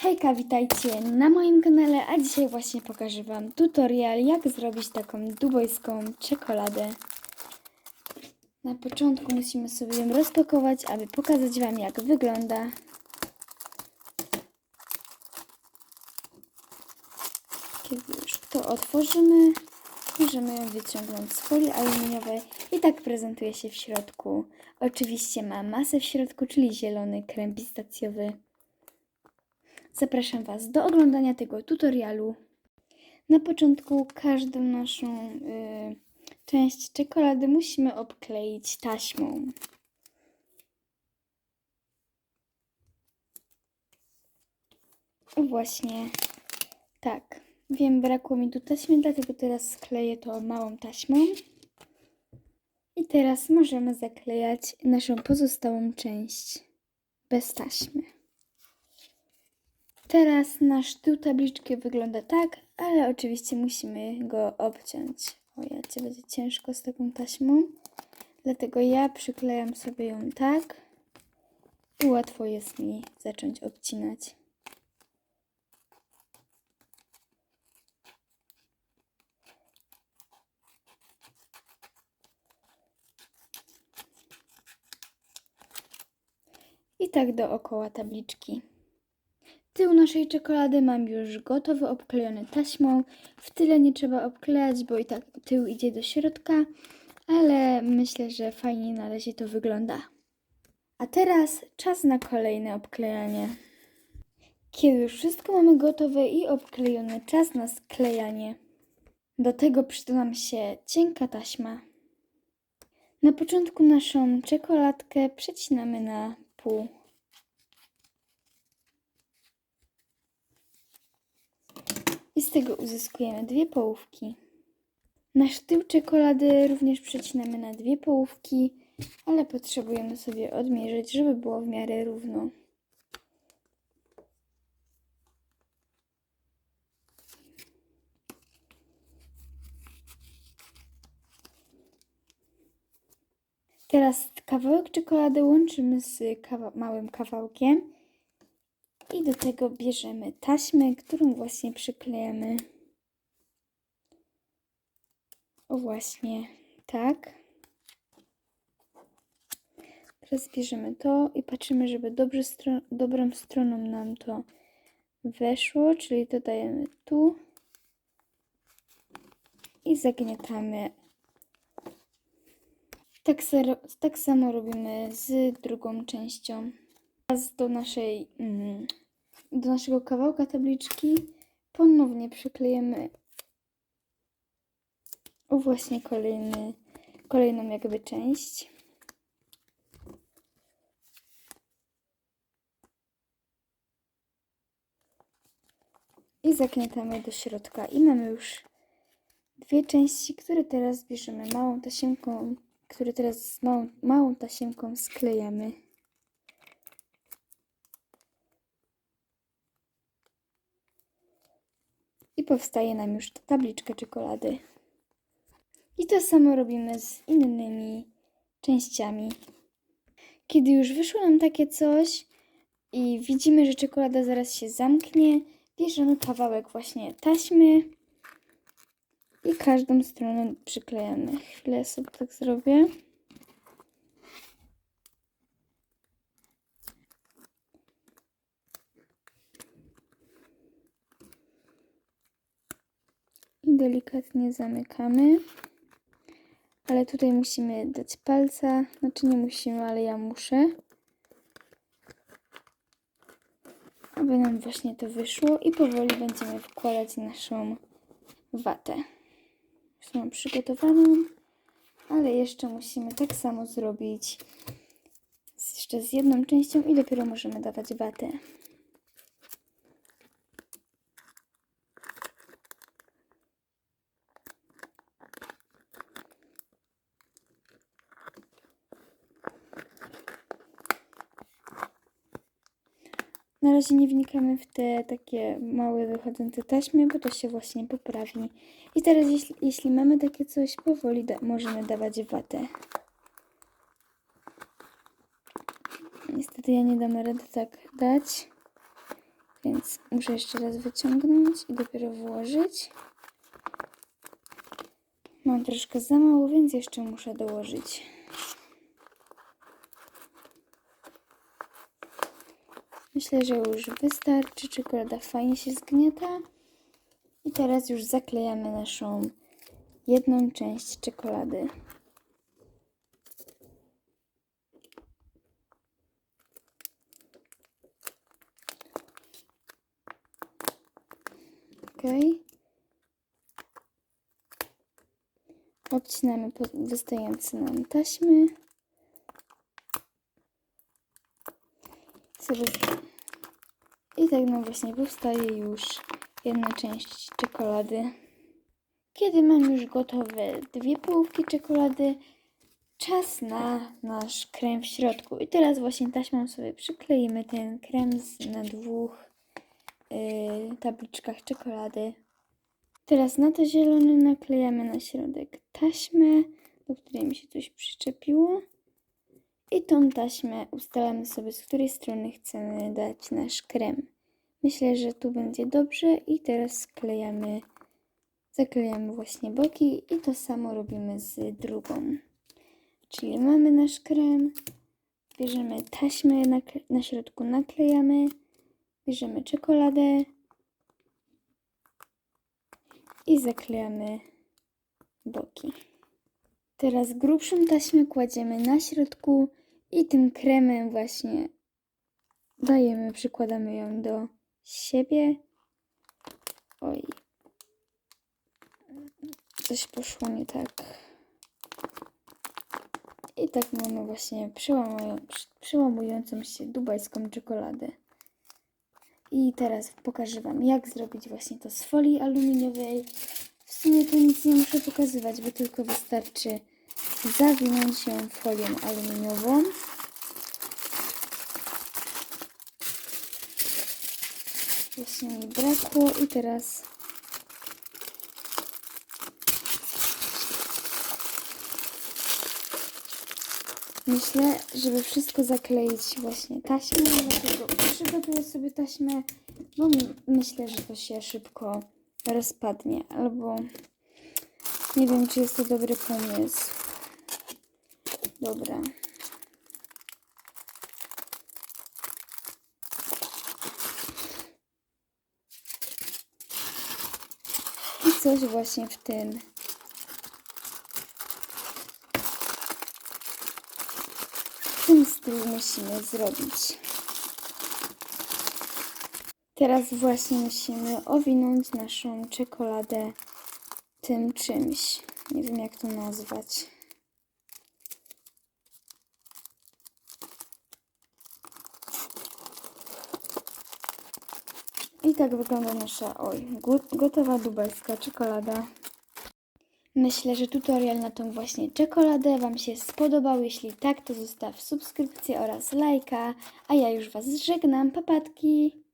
Hejka, witajcie na moim kanale, a dzisiaj właśnie pokażę Wam tutorial, jak zrobić taką dubojską czekoladę. Na początku musimy sobie ją rozpakować, aby pokazać Wam, jak wygląda. Kiedy już to otworzymy, możemy ją wyciągnąć z folii aluminiowej i tak prezentuje się w środku. Oczywiście ma masę w środku, czyli zielony krem pistacjowy. Zapraszam Was do oglądania tego tutorialu. Na początku każdą naszą y, część czekolady musimy obkleić taśmą. O właśnie, tak. Wiem, brakło mi tu taśmy, dlatego teraz skleję to małą taśmą. I teraz możemy zaklejać naszą pozostałą część bez taśmy. Teraz nasz tył tabliczki wygląda tak, ale oczywiście musimy go obciąć. O, ja cię będzie ciężko z taką taśmą, dlatego ja przyklejam sobie ją tak i łatwo jest mi zacząć obcinać. I tak dookoła tabliczki. Tył naszej czekolady mam już gotowy, obklejony taśmą. W tyle nie trzeba obklejać, bo i tak tył idzie do środka, ale myślę, że fajnie na razie to wygląda. A teraz czas na kolejne obklejanie. Kiedy już wszystko mamy gotowe i obklejone, czas na sklejanie. Do tego przyda nam się cienka taśma. Na początku naszą czekoladkę przecinamy na pół. I z tego uzyskujemy dwie połówki. Nasz tył czekolady również przecinamy na dwie połówki, ale potrzebujemy sobie odmierzyć, żeby było w miarę równo. Teraz kawałek czekolady łączymy z kawa małym kawałkiem i do tego bierzemy taśmę, którą właśnie przyklejamy. O właśnie, tak. Teraz bierzemy to i patrzymy, żeby dobrze stro dobrą stroną nam to weszło, czyli to dajemy tu i zagniatamy. Tak, tak samo robimy z drugą częścią. Teraz do naszej, mm, do naszego kawałka tabliczki ponownie przyklejemy właśnie kolejny, kolejną jakby część. I zagniatamy do środka. I mamy już dwie części, które teraz bierzemy małą tasiemką, które teraz z małą, małą tasiemką sklejamy. I powstaje nam już tabliczka czekolady. I to samo robimy z innymi częściami. Kiedy już wyszło nam takie coś i widzimy, że czekolada zaraz się zamknie, bierzemy kawałek właśnie taśmy i każdą stronę przyklejamy. Chwilę sobie tak zrobię. Delikatnie zamykamy. Ale tutaj musimy dać palca. Znaczy nie musimy, ale ja muszę. Aby nam właśnie to wyszło i powoli będziemy wkładać naszą watę. Już mam przygotowaną, ale jeszcze musimy tak samo zrobić jeszcze z jedną częścią i dopiero możemy dawać watę. Na razie nie wnikamy w te takie małe wychodzące taśmy, bo to się właśnie poprawi. I teraz jeśli, jeśli mamy takie coś, powoli da możemy dawać watę. Niestety ja nie dam rady tak dać. Więc muszę jeszcze raz wyciągnąć i dopiero włożyć. Mam troszkę za mało, więc jeszcze muszę dołożyć. Myślę, że już wystarczy. Czekolada fajnie się zgniata. I teraz już zaklejamy naszą jedną część czekolady. Ok. Obcinamy wystające nam taśmy. I tak nam właśnie powstaje już jedna część czekolady. Kiedy mam już gotowe dwie połówki czekolady, czas na nasz krem w środku. I teraz właśnie taśmą sobie przykleimy ten krem na dwóch y, tabliczkach czekolady. Teraz na to zielone naklejamy na środek taśmę, do której mi się coś przyczepiło. Tą taśmę ustalamy sobie, z której strony chcemy dać nasz krem. Myślę, że tu będzie dobrze i teraz sklejamy, zaklejamy właśnie boki i to samo robimy z drugą. Czyli mamy nasz krem, bierzemy taśmę na, na środku, naklejamy, bierzemy czekoladę i zaklejamy boki. Teraz grubszą taśmę kładziemy na środku i tym kremem właśnie dajemy, przykładamy ją do siebie. Oj. Coś poszło nie tak. I tak mamy właśnie przełamują, przełamującą się dubajską czekoladę. I teraz pokażę Wam, jak zrobić właśnie to z folii aluminiowej. W sumie to nic nie muszę pokazywać, bo tylko wystarczy zawinąć ją folią aluminiową. Właśnie mi brakło i teraz myślę, żeby wszystko zakleić właśnie taśmą, dlatego przygotuję sobie taśmę, bo myślę, że to się szybko rozpadnie, albo nie wiem, czy jest to dobry pomysł. Dobra. I coś właśnie w tym. W tym stylu musimy zrobić. Teraz właśnie musimy owinąć naszą czekoladę tym czymś. Nie wiem jak to nazwać. I tak wygląda nasza, oj, gotowa dubajska czekolada. Myślę, że tutorial na tą właśnie czekoladę Wam się spodobał. Jeśli tak, to zostaw subskrypcję oraz lajka. A ja już Was żegnam. Papatki!